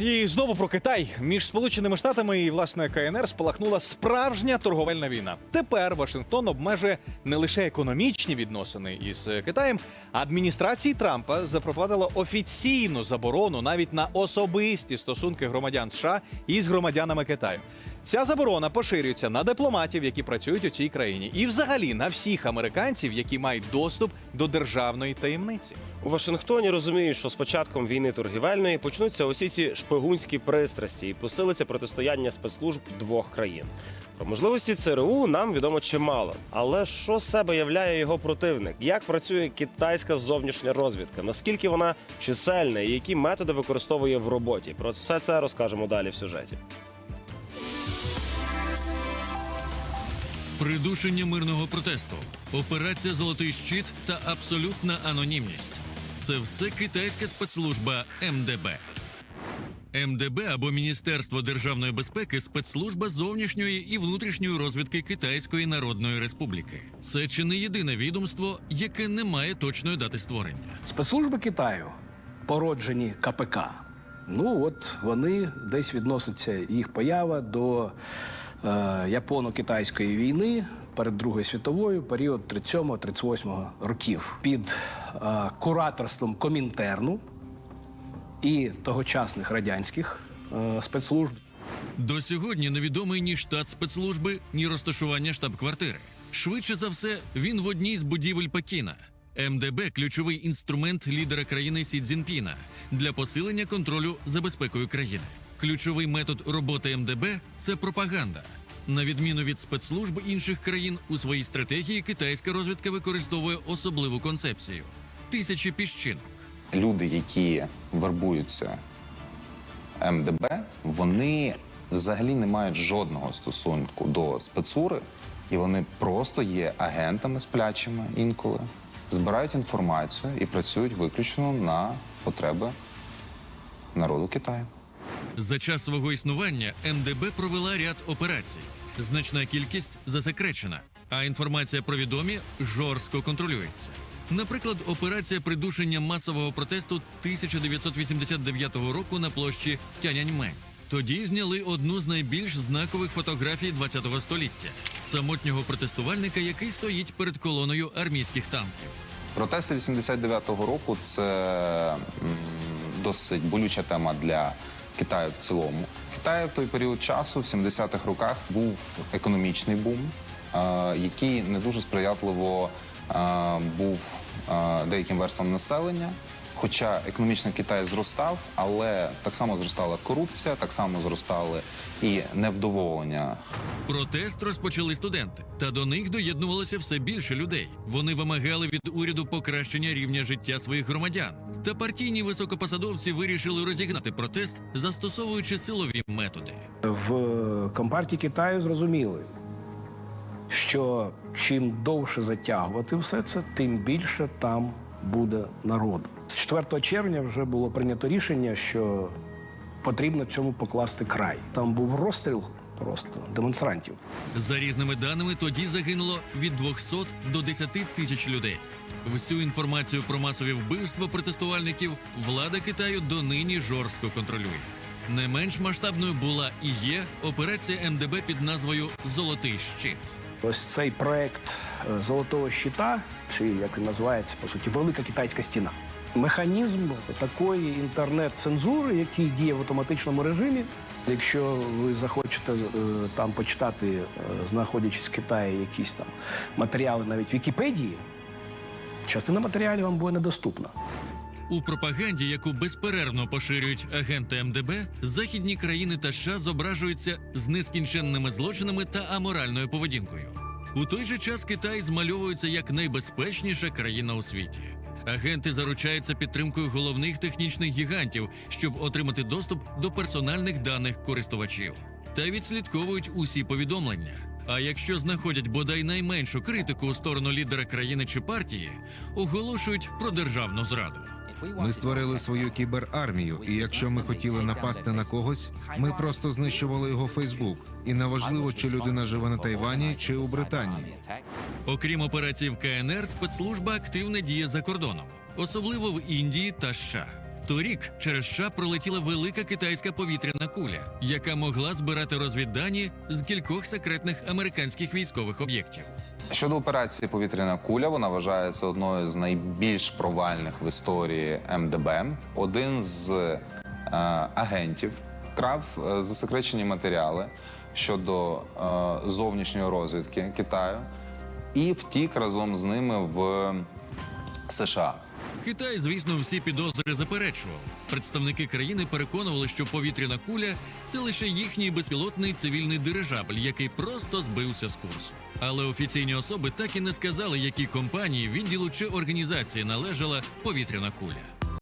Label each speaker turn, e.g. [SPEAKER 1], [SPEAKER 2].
[SPEAKER 1] І знову про Китай між Сполученими Штатами і власне КНР спалахнула справжня торговельна війна. Тепер Вашингтон обмежує не лише економічні відносини із е, Китаєм. Адміністрації Трампа запровадила офіційну заборону навіть на особисті стосунки громадян США із громадянами Китаю. Ця заборона поширюється на дипломатів, які працюють у цій країні, і взагалі на всіх американців, які мають доступ до державної таємниці.
[SPEAKER 2] У Вашингтоні розуміють, що з початком війни торгівельної почнуться усі ці шпигунські пристрасті і посилиться протистояння спецслужб двох країн. Про можливості ЦРУ нам відомо чимало. Але що себе являє його противник? Як працює китайська зовнішня розвідка? Наскільки вона чисельна і які методи використовує в роботі? Про все це розкажемо далі в сюжеті.
[SPEAKER 3] Придушення мирного протесту, операція Золотий щит та абсолютна анонімність це все китайська спецслужба МДБ. МДБ або Міністерство державної безпеки спецслужба зовнішньої і внутрішньої розвідки Китайської Народної Республіки. Це чи не єдине відомство, яке не має точної дати створення.
[SPEAKER 4] Спецслужби Китаю, породжені КПК. Ну от вони десь відносяться їх поява до японо-китайської війни перед Другою світовою, період 37-38 років, під е, кураторством Комінтерну і тогочасних радянських е, спецслужб.
[SPEAKER 3] До сьогодні невідомий ні штат спецслужби, ні розташування штаб-квартири. Швидше за все, він в одній з будівель Пекіна. МДБ ключовий інструмент лідера країни Сі Цзіньпіна для посилення контролю за безпекою країни. Ключовий метод роботи МДБ це пропаганда. На відміну від спецслужб інших країн, у своїй стратегії китайська розвідка використовує особливу концепцію тисячі піщинок.
[SPEAKER 5] люди, які вербуються МДБ, вони взагалі не мають жодного стосунку до спецури, і вони просто є агентами сплячими інколи, збирають інформацію і працюють виключно на потреби народу Китаю.
[SPEAKER 3] За час свого існування МДБ провела ряд операцій. Значна кількість засекречена, а інформація про відомі жорстко контролюється. Наприклад, операція придушення масового протесту 1989 року на площі Тяньаньмень. Тоді зняли одну з найбільш знакових фотографій ХХ століття самотнього протестувальника, який стоїть перед колоною армійських танків.
[SPEAKER 5] Протести 89-го року це досить болюча тема для Китаю в цілому. В в той період часу, в 70-х роках, був економічний бум, е, який не дуже сприятливо е, був е, деяким верствам населення. Хоча економічно Китай зростав, але так само зростала корупція, так само зростали і невдоволення
[SPEAKER 3] Протест розпочали студенти, та до них доєднувалося все більше людей. Вони вимагали від уряду покращення рівня життя своїх громадян. Та партійні високопосадовці вирішили розігнати протест, застосовуючи силові методи.
[SPEAKER 4] В Компартії Китаю зрозуміли, що чим довше затягувати все це, тим більше там буде народу. З 4 червня вже було прийнято рішення, що потрібно цьому покласти край. Там був розстріл просто демонстрантів.
[SPEAKER 3] За різними даними, тоді загинуло від 200 до 10 тисяч людей. Всю інформацію про масові вбивства протестувальників влада Китаю донині жорстко контролює. Не менш масштабною була і є операція МДБ під назвою Золотий щит.
[SPEAKER 4] Ось цей проект Золотого щита, чи як він називається, по суті, Велика Китайська стіна. Механізм такої інтернет-цензури, який діє в автоматичному режимі. Якщо ви захочете е, там почитати, е, знаходячись в Китаї, якісь там матеріали навіть Вікіпедії, частина матеріалів вам буде недоступна.
[SPEAKER 3] У пропаганді, яку безперервно поширюють агенти МДБ, західні країни та США зображуються з нескінченними злочинами та аморальною поведінкою. У той же час Китай змальовується як найбезпечніша країна у світі. Агенти заручаються підтримкою головних технічних гігантів, щоб отримати доступ до персональних даних користувачів, та відслідковують усі повідомлення. А якщо знаходять бодай найменшу критику у сторону лідера країни чи партії, оголошують про державну зраду.
[SPEAKER 6] Ми створили свою кіберармію, і якщо ми хотіли напасти на когось, ми просто знищували його Фейсбук. І неважливо, чи людина живе на Тайвані чи у Британії.
[SPEAKER 3] Окрім операцій в КНР, спецслужба активно діє за кордоном, особливо в Індії та США. Торік через США пролетіла велика китайська повітряна куля, яка могла збирати розвіддані з кількох секретних американських військових об'єктів.
[SPEAKER 5] Щодо операції Повітряна куля, вона вважається одною з найбільш провальних в історії МДБ. Один з е, агентів вкрав е, засекречені матеріали щодо е, зовнішньої розвідки Китаю і втік разом з ними в США.
[SPEAKER 3] Китай, звісно, всі підозри заперечував. Представники країни переконували, що повітряна куля це лише їхній безпілотний цивільний дирижабль, який просто збився з курсу. Але офіційні особи так і не сказали, які компанії, відділу чи організації належала повітряна куля.